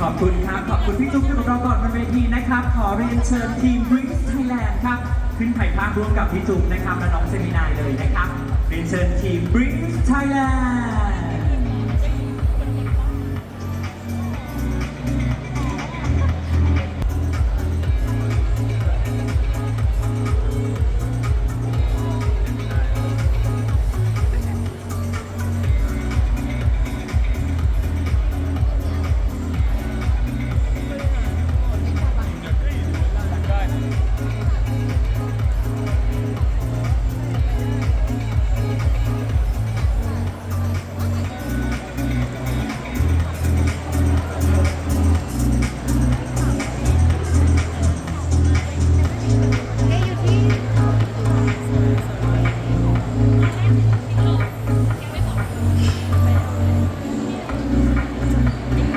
ขอบคุณครับ ขอบคุณพี่จุ๊บที่อยู่กับเราก่อนบนเวทีนะครับ ขอเรียนเชิญทีม Bricks Thailand ครับ ขึ้นถ่ายภาพร่วมกับพี่จุ๊บนะครับและน้องเซมินายเลยนะครับ เรียนเชิญทีม Bricks Thailand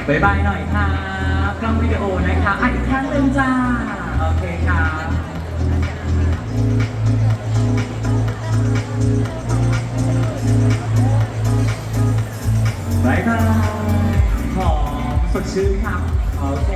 บายบายหน่อยครับกล้องวิดีโอนะคะอะอีกครั้งหนึ่งจ้า โอเคครับบายบายหอมสดชื่นครับโอเค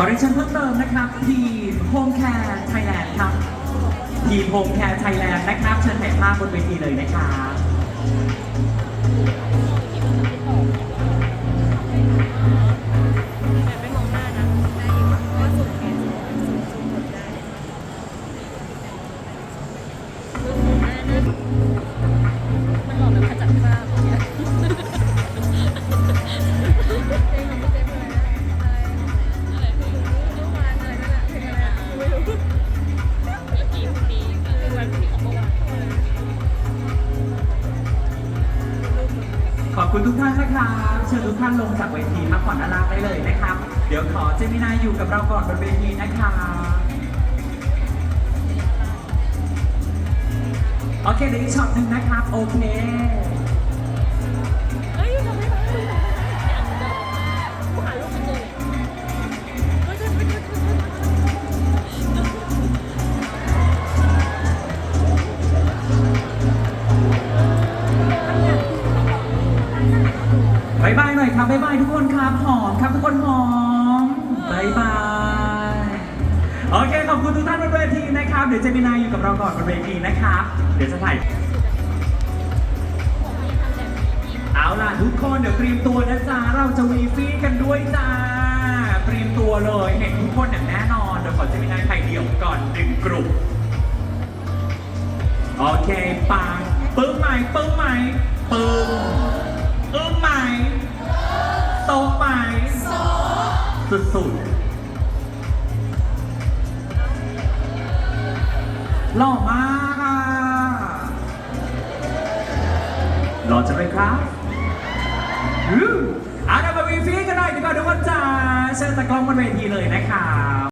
ขอเรียนเชิญเพิ่มเติมนะครับทีมโฮมแคร์ไทยแลนด์ครับทีมโฮมแคร์ไทยแลนด์นะครับ เชิญถ่ายภาพบนเวทีเลยนะครับ ขอบคุณทุกท่านนะครับเชิญทุกท่านลงจากเวทีพักผ่อนอาราได้เลยนะครับ เดี๋ยวขอเจมินายอยู่กับเราก่อนบนเวทีนะคะโอเคเดี๋ยวอีกช็อตหนึ่งนะครับ โอเค ครับบายบายทุกคนครับหอมครับทุกคนหอมบายบายโอเคขอบคุณทุกท่านบนเวทีนะครับเดี๋ยวเจมินายอยู่กับเราก่อนบนเวทีนะครับเดี๋ยวจะถ่ายเอาล่ะทุกคนเดี๋ยวเตรียมตัวนะจ๊ะเราจะวีฟี่กันด้วยจ้าเตรียมตัวเลยเห็นทุกคนอย่างแน่นอนเดี๋ยวขอเจมินายถ่ายเดี่ยวก่อนหนึ่งกลุ่มโอเคปังปึ้งไหมปึ้งไหมปึ้งอึ้งไหม สุดๆหล่อมากอะหล่อจังเลยครับอืออะเดี๋ยวมาวีฟีกันหน่อยดีกว่าทุกคนจ้าเชิญตะกล้องบนเวทีเลยนะครับ